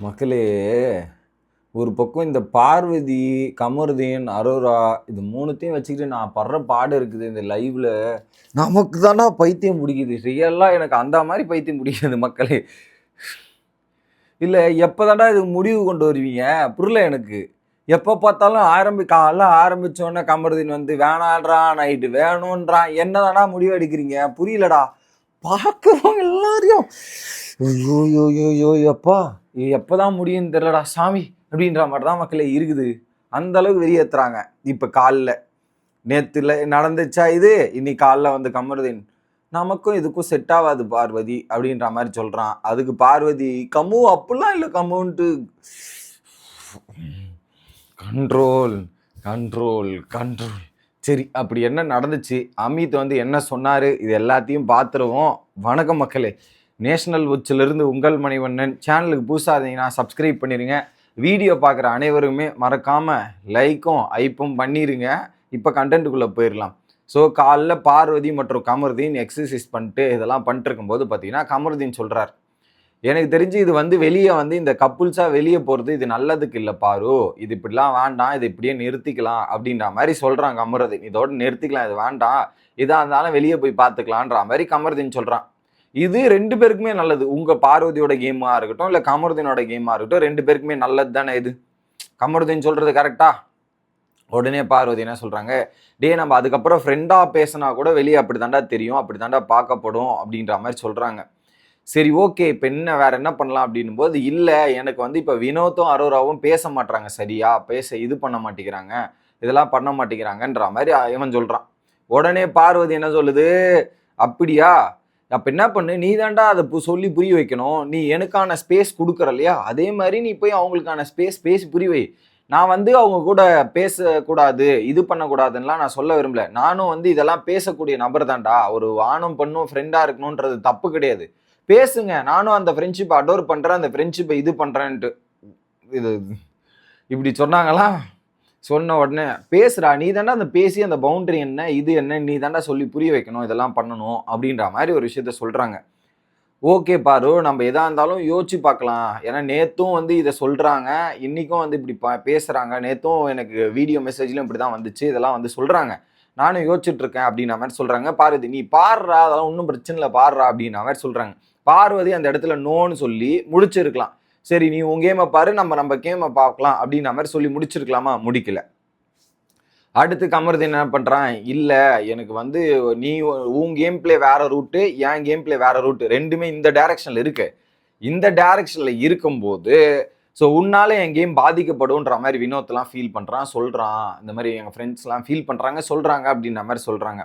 மக்களே ஒரு பக்கம் இந்த பார்வதி கமருதீன் அரோரா இது மூணுத்தையும் வச்சுக்கிட்டு நான் படுற பாடு இருக்குது இந்த லைவில் நமக்கு தானா பைத்தியம் பிடிக்குது? ரியலாக எனக்கு அந்த மாதிரி பைத்தியம் பிடிக்குது மக்களே. இல்லை எப்போ தாண்டா இது முடிவு கொண்டு வருவீங்க? புரியல எனக்கு. எப்போ பார்த்தாலும் ஆரம்பி காலைல ஆரம்பிச்சோடனே கமருதீன் வந்து வேணான்றான் நைட்டு வேணுன்றான் என்னதாடா முடிவு எடுக்கிறீங்க? புரியலடா. பார்க்குறோம் எல்லாரையும் ஐயோ யோ யோ யோ எப்பா இது எப்போதான் முடியும்னு தெரியலடா சாமி அப்படின்ற மாதிரி தான் மக்களே இருக்குது. அந்த அளவுக்கு வெளியேற்றுறாங்க இப்போ காலில் நேற்றுல நடந்துச்சா இது? இன்னைக்கு காலில் வந்து கமருதீன் நமக்கும் இதுக்கும் செட் ஆகாது பார்வதி அப்படின்ற மாதிரி சொல்கிறான் அதுக்கு பார்வதி கம்மு அப்படிலாம் இல்லை கம்முன்ட்டு. கண்ட்ரோல் கண்ட்ரோல் கண்ட்ரோல் சரி அப்படி என்ன நடந்துச்சு? அமித் வந்து என்ன சொன்னார்? இது எல்லாத்தையும் பார்த்துருவோம். வணக்கம் மக்களே. நேஷனல் உச்சிலிருந்து உங்கள் மணிவண்ணன் சேனலுக்கு புதுசாக இருந்தீங்கன்னா சப்ஸ்கிரைப் பண்ணிடுங்க வீடியோ பார்க்குற அனைவருமே மறக்காமல் லைக்கும் ஐப்பும் பண்ணிடுங்க இப்போ கண்டென்ட்டுக்குள்ளே போயிடலாம் ஸோ காலைல பார்வதி மற்றும் கமருதீன் எக்ஸசைஸ் பண்ணிட்டு இதெல்லாம் பண்ணிட்டு இருக்கும்போது பார்த்தீங்கன்னா கமருதீன் சொல்கிறார் எனக்கு தெரிஞ்சு இது வந்து வெளியே வந்து இந்த கப்புள்ஸாக வெளியே போகிறது இது நல்லதுக்கு இல்லை பாரு. இது இப்படிலாம் வேண்டாம். இது இப்படியே நிறுத்திக்கலாம் அப்படின்ற மாதிரி சொல்கிறான் கமருதீன். இதோடு நிறுத்திக்கலாம். இது வேண்டாம். இதாக இருந்தாலும் வெளியே போய் பார்த்துக்கலான்ற மாதிரி கமருதீன் சொல்கிறான் இது ரெண்டு பேருக்குமே நல்லது. உங்கள் பார்வதியோட கேமா இருக்கட்டும் இல்லை கமருதீனோட கேமாக இருக்கட்டும் ரெண்டு பேருக்குமே நல்லது தானே இது? கமருதீன் சொல்கிறது கரெக்டா உடனே பார்வதி என்ன சொல்கிறாங்க டே நம்ம அதுக்கப்புறம் ஃப்ரெண்டாக பேசினா கூட வெளியே அப்படி தாண்டா தெரியும் அப்படி தாண்டா பார்க்கப்படும் அப்படின்ற மாதிரி சொல்கிறாங்க சரி ஓகே இப்போ என்ன வேற என்ன பண்ணலாம் அப்படின்னும் போது இல்லை எனக்கு வந்து இப்போ வினோத்தும் அரோராவும் பேச மாட்டுறாங்க சரியா? பேச இது பண்ண மாட்டேங்கிறாங்க இதெல்லாம் பண்ண மாட்டேங்கிறாங்கன்ற மாதிரி இவன் சொல்கிறான் உடனே பார்வதி என்ன சொல்லுது? அப்படியா? அப்போ என்ன பண்ணு? நீ தாண்டா அதை பு- சொல்லி புரிய வைக்கணும். நீ எனக்கான ஸ்பேஸ் கொடுக்குற இல்லையா? அதே மாதிரி நீ போய் அவங்களுக்கான ஸ்பேஸ் பேசி புரிய வை. நான் வந்து அவங்க கூட பேசக்கூடாது இது பண்ணக்கூடாதுன்னெலாம் நான் சொல்ல விரும்பல. நானும் வந்து இதெல்லாம் பேசக்கூடிய நபர் தான்டா. ஒரு ஆணும் பண்ணும் ஃப்ரெண்டாக இருக்கணுன்றது தப்பு கிடையாது. பேசுங்க. நானும் அந்த ஃப்ரெண்ட்ஷிப்பை அடோர் பண்ணுறேன் அந்த ஃப்ரெண்ட்ஷிப்பை இது பண்ணுறேன்ட்டு இது இப்படி சொன்னாங்களா? சொன்ன உடனே பேசுகிறா நீ தாண்டா அந்த பேசி அந்த பவுண்டரி என்ன இது என்ன நீ தாண்டா சொல்லி புரிய வைக்கணும் இதெல்லாம் பண்ணணும் அப்படின்ற மாதிரி ஒரு விஷயத்த சொல்கிறாங்க ஓகே பாரு நம்ம எதா இருந்தாலும் யோசிச்சு பார்க்கலாம். ஏன்னா நேத்தும் வந்து இதை சொல்றாங்க இன்னைக்கும் வந்து இப்படி பா பேசுறாங்க. நேத்தும் எனக்கு வீடியோ மெசேஜ்லயும் இப்படி தான் வந்துச்சு இதெல்லாம் வந்து சொல்றாங்க. நானும் யோசிச்சுட்டு இருக்கேன் அப்படின்ற மாதிரி சொல்றாங்க. பார்வதி நீ பாடுறா அதெல்லாம் ஒன்றும் பிரச்சனை இல்லை பாடுறா அப்படின்ற மாதிரி சொல்றாங்க. பார்வதி அந்த இடத்துல நோன்னு சொல்லி முடிச்சிருக்கலாம். சரி நீ உன் கேமை பாரு நம்ம நம்ம கேமை பார்க்கலாம் அப்படின்ற மாதிரி சொல்லி முடிச்சிருக்கலாமா? முடிக்கல. அடுத்து கமருது என்ன பண்ணுறான் இல்லை எனக்கு வந்து நீ உன் கேம் பிளே வேற ரூட்டு என் கேம் பிளே வேற ரூட்டு ரெண்டுமே இந்த டைரக்ஷன்ல இருக்கு. இந்த டைரக்ஷன்ல இருக்கும்போது ஸோ உன்னால் என் கேம் பாதிக்கப்படும்ன்ற மாதிரி வினோத்லாம் ஃபீல் பண்ணுறான் சொல்கிறான் இந்த மாதிரி எங்கள் ஃப்ரெண்ட்ஸ்லாம் ஃபீல் பண்ணுறாங்க சொல்கிறாங்க அப்படின்ற மாதிரி சொல்கிறாங்க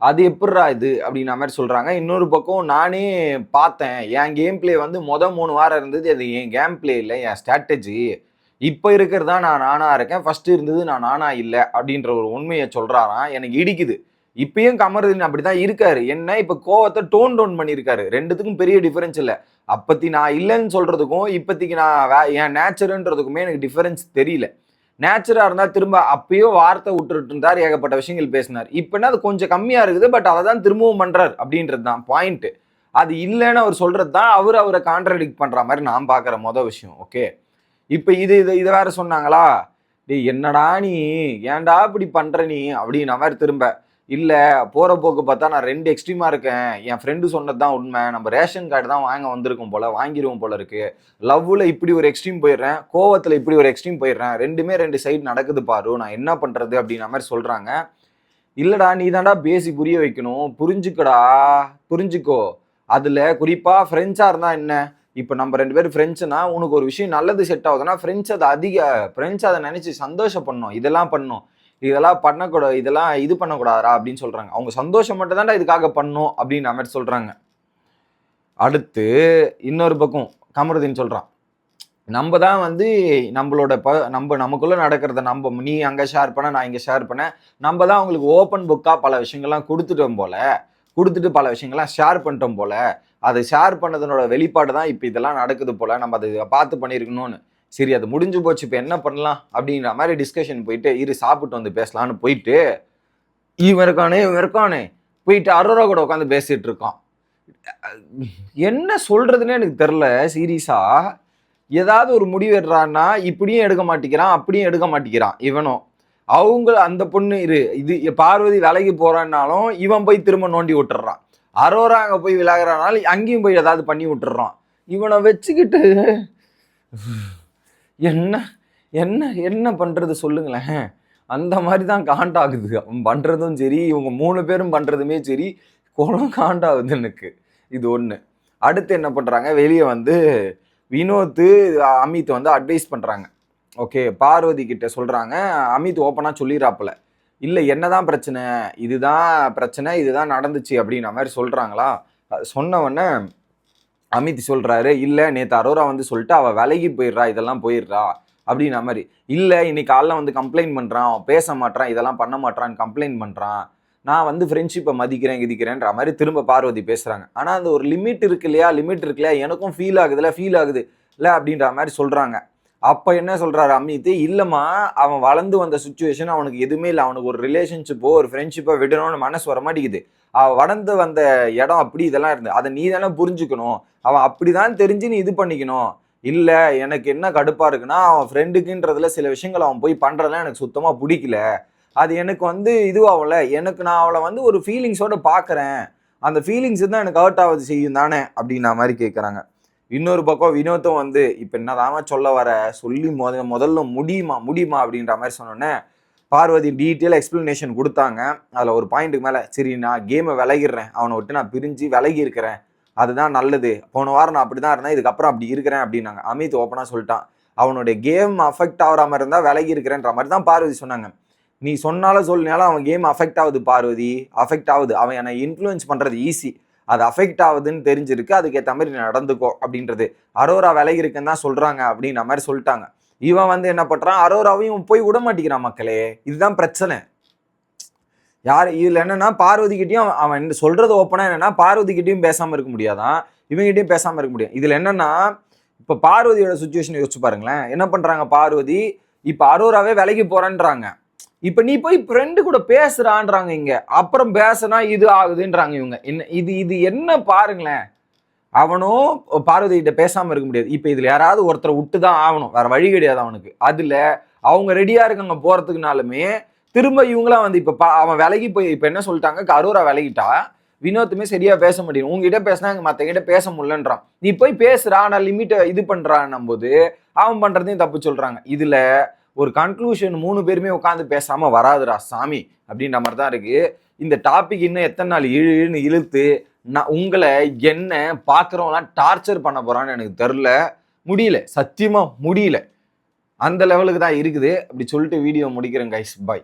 அது எப்படிரா இது அப்படின்ற மாதிரி சொல்கிறாங்க இன்னொரு பக்கம் நானே பார்த்தேன். என் கேம் பிளே வந்து மொதல் மூணு வாரம் இருந்தது. அது என் கேம் பிளே இல்லை என் ஸ்ட்ராட்டஜி இப்போ இருக்கிறதா நான் நானாக இருக்கேன். ஃபஸ்ட்டு இருந்தது நான் நானாக இல்லை அப்படின்ற ஒரு உண்மையை சொல்கிறாராம் எனக்கு இடிக்குது. இப்பயும் கமருதீன் அப்படிதான் இருக்காரு. என்ன இப்போ கோவத்தை டோன் டவுன் பண்ணியிருக்காரு. ரெண்டுத்துக்கும் பெரிய டிஃபரன்ஸ் இல்லை. அப்பத்தி நான் இல்லைன்னு சொல்கிறதுக்கும் இப்போத்திக்கு நான் வே- என் நேச்சருன்றதுக்குமே எனக்கு டிஃபரன்ஸ் தெரியல. நேச்சரா இருந்தா திரும்ப அப்பயோ வார்த்தை விட்டுட்டு இருந்தார் ஏகப்பட்ட விஷயங்கள் பேசினார். இப்போனா அது கொஞ்சம் கம்மியா இருக்குது பட் அதை தான் திரும்பவும் பண்றார் அப்படின்றது தான் பாயிண்ட் அது இல்லைன்னு அவர் சொல்றது தான் அவர் அவரை கான்ட்ரடிக்ட் பண்ற மாதிரி நான் பார்க்குற மொதல் விஷயம் ஓகே இப்போ இது இது இதை வேற சொன்னாங்களா? டேய் என்னடா நீ? ஏன்டா இப்படி பண்ற நீ? அப்படின்ன மாதிரி திரும்ப இல்லை போகிற போக்கு பார்த்தா நான் ரெண்டு எக்ஸ்ட்ரீமாக இருக்கேன். என் ஃப்ரெண்டு சொன்னது தான் உண்மை. நம்ம ரேஷன் கார்டு தான் வாங்க வந்திருக்கும் போல வாங்கிருவோம் போல இருக்கு. லவ்வில் இப்படி ஒரு எக்ஸ்ட்ரீம் போயிடுறேன். கோவத்தில் இப்படி ஒரு எக்ஸ்ட்ரீம் போயிடுறேன். ரெண்டுமே ரெண்டு சைடு நடக்குது பாரு. நான் என்ன பண்ணுறது அப்படின்ற மாதிரி சொல்கிறாங்க இல்லைடா நீ தாண்டா பேசி புரிய வைக்கணும். புரிஞ்சுக்கடா. புரிஞ்சுக்கோ. அதில் குறிப்பாக ஃப்ரெண்ட்ஸாக இருந்தால் என்ன? இப்போ நம்ம ரெண்டு பேரும் ஃப்ரெண்ட்ஸ்னா உனக்கு ஒரு விஷயம் நல்லது செட் ஆகுதுன்னா ஃப்ரெண்ட்ஸ் அதை அதிக ஃப்ரெண்ட்ஸ் அதை நினைச்சு சந்தோஷப்படணும். இதெல்லாம் பண்ணும் இதெல்லாம் பண்ணக்கூடாது இதெல்லாம் இது பண்ணக்கூடாதா அப்படின்னு சொல்கிறாங்க அவங்க சந்தோஷம் மட்டும் தான்டா இதுக்காக பண்ணும் அப்படின்னு மாதிரி சொல்கிறாங்க அடுத்து இன்னொரு பக்கம் கமருதீன் சொல்கிறான் நம்ம தான் வந்து நம்மளோட ப நம்ம நமக்குள்ளே நடக்கிறத நம்ம நீ அங்கே ஷேர் பண்ண நான் இங்கே ஷேர் பண்ண நம்ம தான் அவங்களுக்கு ஓப்பன் புக்காக பல விஷயங்கள்லாம் கொடுத்துட்டோம் போல் கொடுத்துட்டு பல விஷயங்கள்லாம் ஷேர் பண்ணிட்டோம் போல் அதை ஷேர் பண்ணதனோட வெளிப்பாடு தான் இப்போ இதெல்லாம் நடக்குது போல் நம்ம அதை பார்த்து பண்ணியிருக்கணும்னு. சரி அது முடிஞ்சு போச்சு இப்போ என்ன பண்ணலாம் அப்படின்ற மாதிரி டிஸ்கஷன் போயிட்டு இரு சாப்பிட்டு வந்து பேசலாம்னு போயிட்டு இவன் இருக்கானே இவன் இருக்கானே போயிட்டு அரோரா கூட உட்காந்து பேசிகிட்டு இருக்கான். என்ன சொல்கிறதுனே எனக்கு தெரில சீரியஸாக ஏதாவது ஒரு முடிவு எடுறான்னா இப்படியும் எடுக்க மாட்டேங்கிறான் அப்படியும் எடுக்க மாட்டேங்கிறான் இவனும். அவங்க அந்த பொண்ணு இரு இது பார்வதி விலைக்கு போகிறான்னாலும் இவன் போய் திரும்ப நோண்டி விட்டுறான். அரோரா அங்கே போய் விலகிறனால அங்கேயும் போய் ஏதாவது பண்ணி விட்டுறான். இவனை வச்சுக்கிட்டு என்ன என்ன என்ன பண்ணுறது சொல்லுங்களேன். அந்த மாதிரி தான் காண்டாகுது. அவன் பண்ணுறதும் சரி இவங்க மூணு பேரும் பண்ணுறதுமே சரி குளம் காண்டாகுது எனக்கு. இது ஒன்று அடுத்து என்ன பண்ணுறாங்க வெளியே வந்து வினோத்து அமித் வந்து அட்வைஸ் பண்ணுறாங்க ஓகே பார்வதி கிட்ட சொல்கிறாங்க அமித் ஓப்பனாக சொல்லிடுறாப்புல. இல்லை என்னதான் பிரச்சனை? இதுதான் பிரச்சனை இதுதான் நடந்துச்சு அப்படின்ற மாதிரி சொல்கிறாங்களா சொன்னவொடனே அமித் சொல்கிறாரு இல்லை நேற்று அரோரா வந்து சொல்லிட்டு அவள் விலகி போயிடுறா இதெல்லாம் போயிடுறா அப்படின்ற மாதிரி. இல்லை இன்னைக்கு காலைல வந்து கம்ப்ளைண்ட் பண்ணுறான் பேச மாட்டான் இதெல்லாம் பண்ண மாட்டான்னு கம்ப்ளைண்ட் பண்ணுறான் நான் வந்து ஃப்ரெண்ட்ஷிப்பை மதிக்கிறேன் கிதிக்கிறேன்ற மாதிரி திரும்ப பார்வதி பேசுகிறாங்க ஆனால் அந்த ஒரு லிமிட் இருக்கு இல்லையா? லிமிட் இருக்கு இல்லையா? எனக்கும் ஃபீல் ஆகுதுல்ல ஃபீல் ஆகுது. இல்லை அப்படின்ற மாதிரி சொல்கிறாங்க அப்போ என்ன சொல்கிறாரு அமித்? இல்லைம்மா அவன் வளர்ந்து வந்த சுச்சுவேஷன் அவனுக்கு எதுவுமே இல்லை. அவனுக்கு ஒரு ரிலேஷன்ஷிப்போ ஒரு ஃப்ரெண்ட்ஷிப்போ விடணும்னு மனசு வர மாட்டேங்குது. அவன் வளர்ந்து வந்த இடம் அப்படி இதெல்லாம் இருந்து அதை நீ தானே புரிஞ்சுக்கணும். அவன் அப்படிதான் தெரிஞ்சு நீ இது பண்ணிக்கணும். இல்லை எனக்கு என்ன கடுப்பாக இருக்குன்னா அவன் ஃப்ரெண்டுக்குன்றதுல சில விஷயங்கள் அவன் போய் பண்ணுறதுலாம் எனக்கு சுத்தமாக பிடிக்கல. அது எனக்கு வந்து இதுவாகல. எனக்கு நான் அவளை வந்து ஒரு ஃபீலிங்ஸோடு பார்க்குறேன் அந்த ஃபீலிங்ஸ் தான் எனக்கு ஹர்ட் ஆகுது செய்யும் தானே அப்படின்னா மாதிரி கேட்குறாங்க இன்னொரு பக்கம் வினோத்தும் வந்து இப்போ என்னதாம சொல்ல வர? சொல்லி முத முதல்ல முடியுமா முடியுமா? அப்படின்ற மாதிரி சொன்னோன்னே பார்வதி டீட்டெயில் எக்ஸ்பிளனேஷன் கொடுத்தாங்க. அதில் ஒரு பாயிண்ட்டுக்கு மேலே சரி நான் கேமை விலகிடுறேன். அவனை விட்டு நான் பிரிஞ்சு விலகி இருக்கிறேன். அதுதான் நல்லது. போன வாரம் நான் அப்படி தான் இருந்தேன். இதுக்கப்புறம் அப்படி இருக்கிறேன். அப்படின்னாங்க. அமித் ஓப்பனாக சொல்லிட்டான். அவனுடைய கேம் அஃபெக்ட் ஆகிற மாதிரி இருந்தால் விலகி இருக்கிறேன்ற மாதிரி தான் பார்வதி சொன்னாங்க. நீ சொன்னாலும் சொல்லினாலும் அவன் கேம் அஃபெக்ட் ஆகுது பார்வதி. அஃபெக்ட் ஆகுது. அவன் என்னை இன்ஃப்ளூயன்ஸ் பண்ணுறது ஈஸி அது அஃபெக்ட் ஆகுதுன்னு தெரிஞ்சிருக்கு. அதுக்கேற்ற மாதிரி நடந்துக்கோ அப்படின்றது. அரோரா விலகி இருக்குன்னு தான் சொல்கிறாங்க அப்படின்ற மாதிரி சொல்லிட்டாங்க. இவன் வந்து என்ன பண்ணுறான் அரோராவையும் போய் விட மாட்டேங்கிறான் மக்களே. இதுதான் பிரச்சனை. யார் இதில் என்னென்னா பார்வதிக்கிட்டையும் அவன் அவன் ஓப்பனாக என்னென்னா பார்வதிக்கிட்டையும் பேசாமல் இருக்க முடியாதான். இவங்ககிட்டையும் பேசாமல் இருக்க முடியும் இதில் என்னென்னா இப்போ பார்வதியோட சுச்சுவேஷன் யோசிச்சு பாருங்களேன். என்ன பண்ணுறாங்க பார்வதி? இப்போ அரோராவே விலைக்கு போகிறேன்றாங்க இப்போ நீ போய் ஃப்ரெண்டு கூட பேசுறான்றாங்க இங்க. அப்புறம் பேசுனா இது ஆகுதுன்றாங்க இவங்க. என்ன இது இது என்ன பாருங்களேன். அவனும் பார்வதிகிட்ட பேசாமல் இருக்க முடியாது. இப்போ இதில் யாராவது ஒருத்தரை விட்டு தான் ஆகணும். வேற வழி கிடையாது அவனுக்கு. அதில் அவங்க ரெடியாக இருக்காங்க போகிறதுக்குனாலுமே திரும்ப இவங்களாம் வந்து இப்போ பா- அவன் விலகி போய் இப்போ என்ன சொல்லிட்டாங்க? கரூரா விலகிட்டா வினோத்துமே சரியா பேச முடியும் உங்ககிட்ட பேசினா இங்கே மத்தவங்கிட்ட பேச முடியலன்றான். நீ போய் பேசுறா நான் லிமிட்டை இது பண்றான்னும் போது அவன் பண்றதையும் தப்பு சொல்றாங்க. இதுல ஒரு கன்க்ளூஷன் மூணு பேருமே உட்காந்து பேசாமல் வராதுடா சாமி அப்படின்ற மாதிரி தான் இருக்குது இந்த டாபிக் இன்னும் எத்தனை நாள் இழு இழுன்னு இழுத்து நான் உங்களை என்ன பார்க்குறவங்களாம் டார்ச்சர் பண்ண போகிறான்னு எனக்கு தெரில முடியல சத்தியமாக முடியல. அந்த லெவலுக்கு தான் இருக்குது. அப்படி சொல்லிட்டு வீடியோ முடிக்கிறேன் கைஸ் பாய்